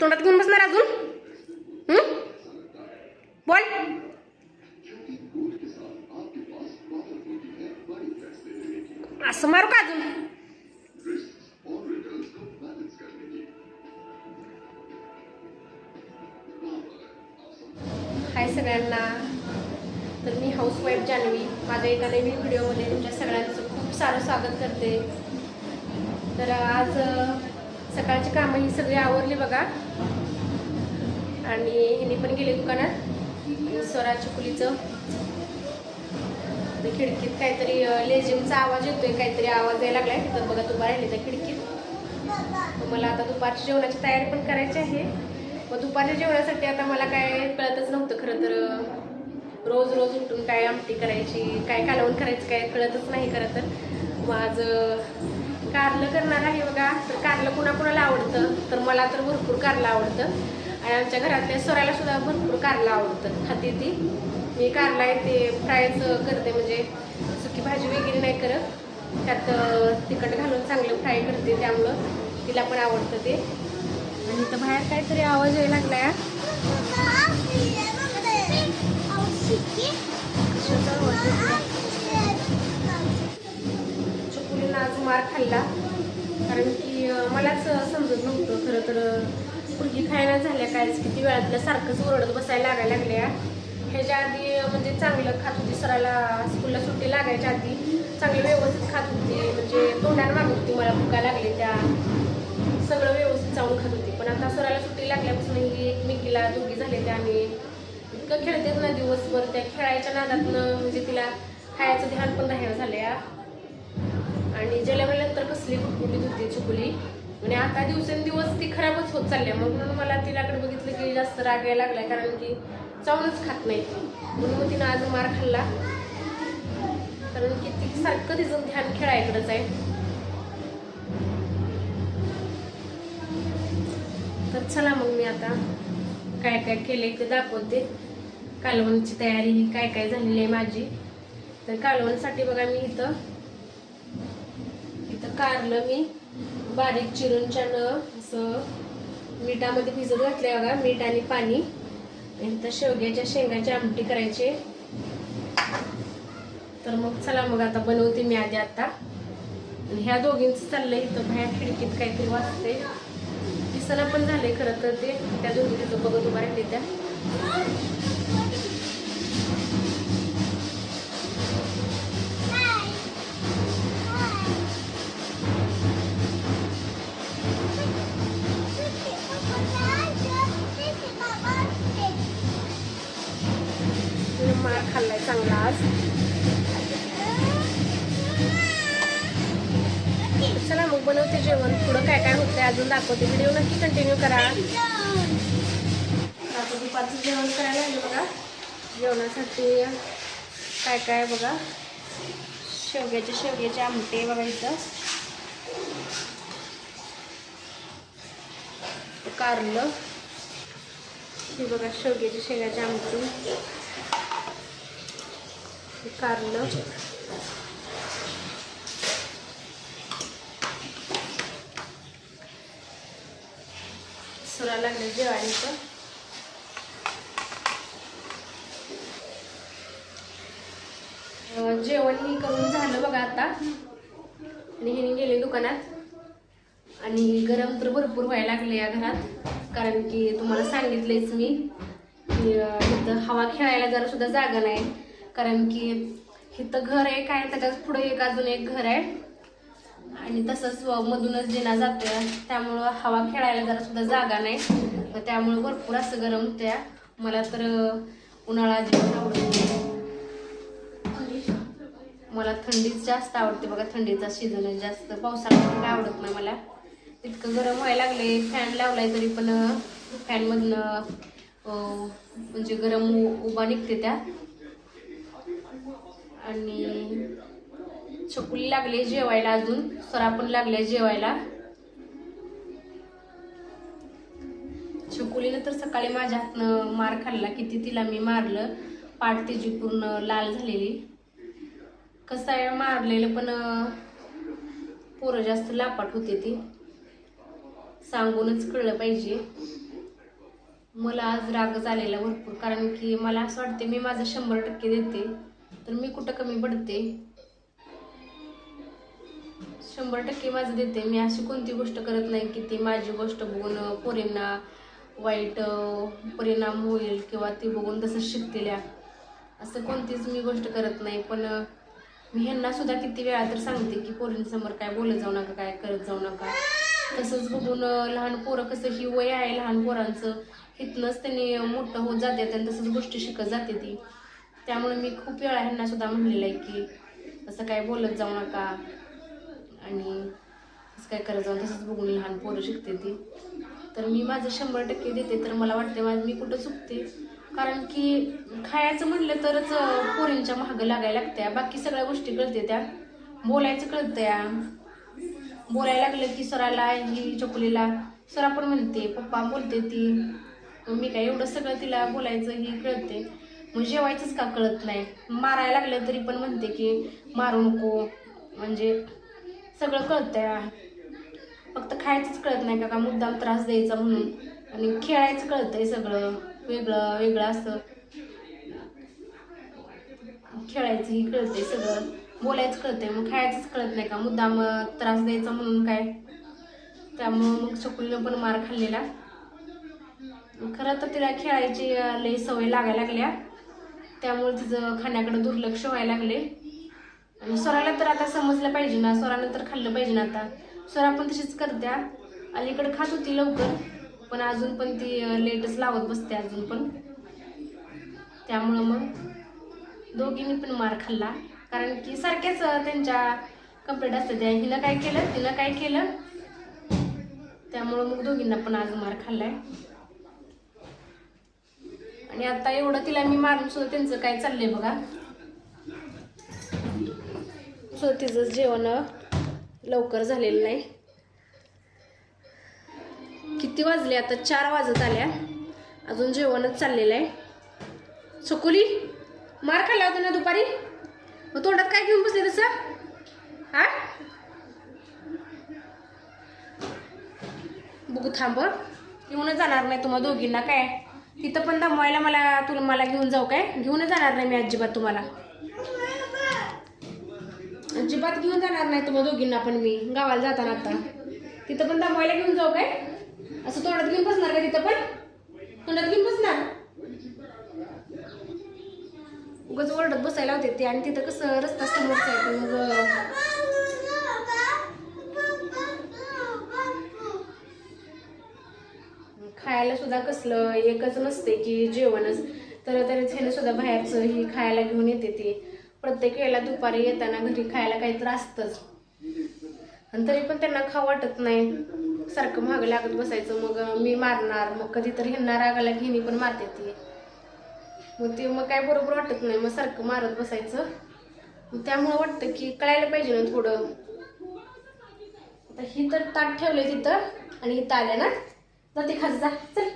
तोंडात घेऊन बसणार अजून? बोल. असं मारू का अजून? हाय सगळ्यांना. तर मी हाऊसवाईफ जान्हवी. माझ्या एका नवीन व्हिडिओमध्ये तुमच्या सगळ्यांचं खूप सारं स्वागत करते. तर आज सकाळची कामं ही सगळी आवरली बघा. आणि हिने पण गेले दुकानात. आणि स्वरा खिडकीत काहीतरी लेझिमचा आवाज येतोय काहीतरी आवाज यायला लागलाय. तिथं बघा उभा राहिली त्या खिडकीत मला आता दुपारची जेवणाची तयारी पण करायची आहे. मग दुपारच्या जेवणासाठी आता मला काय कळतच नव्हतं खरं तर रोज रोज उठून काय आमटी करायची काय कालवण करायचं काय कळतच नाही खरं तर. मग आज कारलं करणार आहे बघा. तर कारलं कुणाकुणाला आवडतं? तर मला तर भरपूर कारलं आवडतं. आणि आमच्या घरातल्या स्वराला सुद्धा भरपूर कारलं आवडतं. खाते ती. मी कारला आहे ते फ्रायच करते म्हणजे सुकी भाजी वगैरे नाही करत. त्यात तिखट घालून चांगलं फ्राय करते त्यामुळं. तिला पण आवडतं ते. आणि इथं बाहेर काहीतरी आवाज यायला लागलाय हा. कशाचा आवाज मार खाल्ला. कारण की मलाच समजत नव्हतं. खरं तर मुलगी खायला झाल्या कायच किती वेळातल्या सारखंच ओरडत बसायला लागायला लागल्या. ह्याच्या आधी म्हणजे चांगलं खात होती. सराला स्कूलला सुट्टी लागायच्या आधी चांगलं व्यवस्थित खात होती. म्हणजे तोंडानं मागत होती. मला भुका लागले त्या. सगळं व्यवस्थित चावून खात होती. पण आता सराला सुट्टी लागल्यापासून ही एकमेकीला दोघी झाले त्या आणि इतकं खेळतेच ना दिवसभर. त्या खेळायच्या नादातनं म्हणजे तिला खायचं ध्यान पण राहायला झालं या आणि जन्मल्यानंतर कसली कुटकुटीत होती चुकली? आणि आता दिवसेंदिवस ती खराबच होत चालली आहे. म्हणून मला तिलाकडे बघितलं की जास्त राग यायला लागलाय कारण की चावूनच खात नाही म्हणून मग तिनं आज मार खाल्ला. कारण की ती सारखं तिचं ध्यान खेळायकडंच आहे. तर चला मग मी आता काय काय केले ते दाखवते. कालवणची तयारी ही काय काय झालेली आहे माझी. तर कालवणसाठी बघा मी इथं कारलं मी. बारीक चिरून छान असं मिठामध्ये भिजत घातले बघा मीठ आणि पाणी. नंतर शेवग्याच्या शेंगाची आमटी करायची. तर मग चला मग आता बनवते मी आधी आता. आणि ह्या दोघींचं चाललंय इथं बाहेर खिडकीत काहीतरी वाचते दिसणं पण झालंय खरं तर ते. त्या दोघी तिथं बघत उभा राहिले त्या. चांगला आज चला मग बनवते जेवण. पुढं काय काय होतंय अजून दाखवते. व्हिडिओ नक्की कंटिन्यू करा. आता दुपारचं जेवण करायला आलं बघा. जेवणासाठी काय काय बघा. शेवग्याचे शेवग्याचे आमटे बघा इथं. कारलं. हे बघा शेवग्याचे शेगाचे आमटी. कारलं. सुरा लागले जेवायचं जेवण ही करून झालं बघा आता. आणि हिने गेले दुकानात. आणि गरम तर भरपूर व्हायला लागले या घरात. कारण की तुम्हाला सांगितलेच मी की इथं हवा खेळायला जरा सुद्धा जागा नाही. कारण की इथं घर एक आहे काय त्याच्यात पुढे एक अजून एक घर आहे. आणि तसंच मधूनच जिना जातोय त्यामुळं हवा खेळायला जरा सुद्धा जागा नाही. तर त्यामुळं भरपूर असं गरम होत्या. मला तर उन्हाळा अजिबात आवडत मला थंडीच जास्त आवडते बघा थंडीचा सीझन जास्त पावसाळा पण काय आवडत नाही मला. इतकं गरम व्हायला लागले फॅन लावलाय तरी पण फॅनमधनं म्हणजे गरम उ- उभा निघते त्या. आणि छकुली लागले जेवायला अजून. सरा पण लागले जेवायला. छकुलीनं तर सकाळी माझ्या हातनं मार खाल्ला किती तिला मी मारलं. पाठ तिची पूर्ण लाल झालेली. कसं आहे मारलेलं पण पोरं जास्त लापाट होते ती. सांगूनच कळलं पाहिजे. मला आज राग झालेला भरपूर कारण की मला असं वाटते मी माझं शंभर टक्के देते. तर मी कुठं कमी पडते? शंभर टक्के माझं देते. मी अशी कोणती गोष्ट करत नाही की ती माझी गोष्ट बघून पोरींना वाईट परिणाम होईल किंवा ती बघून तसंच शिकतील्या. असं कोणतीच मी गोष्ट करत नाही. पण मी ह्यांना सुद्धा किती वेळा तर सांगते की पोरींसमोर काय बोलत जाऊ नका काय करत जाऊ नका. तसंच बघून लहान पोरं कसं ही वय आहे लहान पोरांचं इथनंच त्यांनी मोठं होत जाते आणि तसंच गोष्टी शिकत जाते ती. त्यामुळे मी खूप वेळा ह्यांना सुद्धा म्हणलेलं आहे की असं काय बोलत जाऊ नका. आणि असं काय करत जाऊन तसंच बघून लहान पोरं शिकते ती. तर मी माझं शंभर टक्के देते तर मला वाटते माझं मी कुठं चुकते? कारण की खायचं म्हणलं तरच पोरींच्या महागं लागायला लागत्या. बाकी सगळ्या गोष्टी कळते त्या. बोलायचं कळतं या बोलायला लागलं की सराला ही चकुलीला सरा पण म्हणते पप्पा बोलते ती. मी काय एवढं सगळं तिला बोलायचं ही कळते मग जेवायचंच का कळत नाही? मारायला लागलं तरी पण म्हणते की मारू नको. म्हणजे सगळं कळतंय. फक्त खायचंच कळत नाही का का मुद्दाम त्रास द्यायचा म्हणून. आणि खेळायचं कळतंय सगळं. वेगळं वेगळं असं. खेळायचंही कळतंय सगळं. बोलायचं कळतंय. मग खायचंच कळत नाही का मुद्दाम त्रास द्यायचा म्हणून काय? त्यामुळं मग शकुलीनं पण मार खाल्लेला. खरं तर तिला खेळायची लई सवय लागायला लागल्या. त्यामुळे तिचं खाण्याकडे दुर्लक्ष व्हायला लागले आणि स्वराला तर आता समजलं पाहिजे ना स्वरानं तर खाल्लं पाहिजे ना आता. स्वरा पण तशीच करत्या. अलीकडे खात होती लवकर पण अजून पण ती लेटच लावत बसते अजून पण. त्यामुळं मग दोघींनी पण मार खाल्ला. कारण की सारख्याच त्यांच्या कंप्लेंट असतात त्या. हिनं काय केलं तिनं काय केलं त्यामुळं मग दोघींना पण आज मार खाल्लाय. आणि आता एवढं तिला मी मारून सुद्धा त्यांचं काय चाललंय बघा. सो तिचं जेवण लवकर झालेलं नाही. किती वाजले आता? चार वाजत आल्या अजून जेवणच चाललेलं आहे. सकुली मार खाल्ला होता ना दुपारी? मग तोंडात काय घेऊन बसले तसं? हा? बघू थांब येऊनच जाणार नाही तुम्हाला दोघींना काय? तिथं पण दमवायला मला तुला मला घेऊन जाऊ काय? घेऊनच जाणार नाही मी अजिबात तुम्हाला. अजिबात घेऊन जाणार नाही तुम्हाला दोघींना पण मी गावाला जाताना आता. तिथं पण दमवायला घेऊन जाऊ काय? असं तोंडात घेऊन बसणार का तिथं पण? तोंडात घेऊन बसणार? उगाच ओरडत बसायला होते ते आणि तिथं कसं रस्ता समोरचा आहे मग खायला सुद्धा कसलं एकच नसते की जेवणच. तर तरीच ह्याने सुद्धा बाहेरचं ही खायला घेऊन येते ती. प्रत्येक वेळेला दुपारी येताना घरी खायला काहीतरी असतंच. आणि तरी पण त्यांना खा वाटत नाही. सारखं महाग लागत बसायचं मग मी मारणार मग कधीतरी ह्यांना रागाला घेणी पण मारते ती. मग ते मग काय बरोबर वाटत नाही मग सारखं मारत बसायचं. मग त्यामुळं वाटतं की कळायला पाहिजे ना थोडं. आता ही तर ताट ठेवलंय तिथं आणि इथं आल्या ना? जा ते खात जा चल हा चल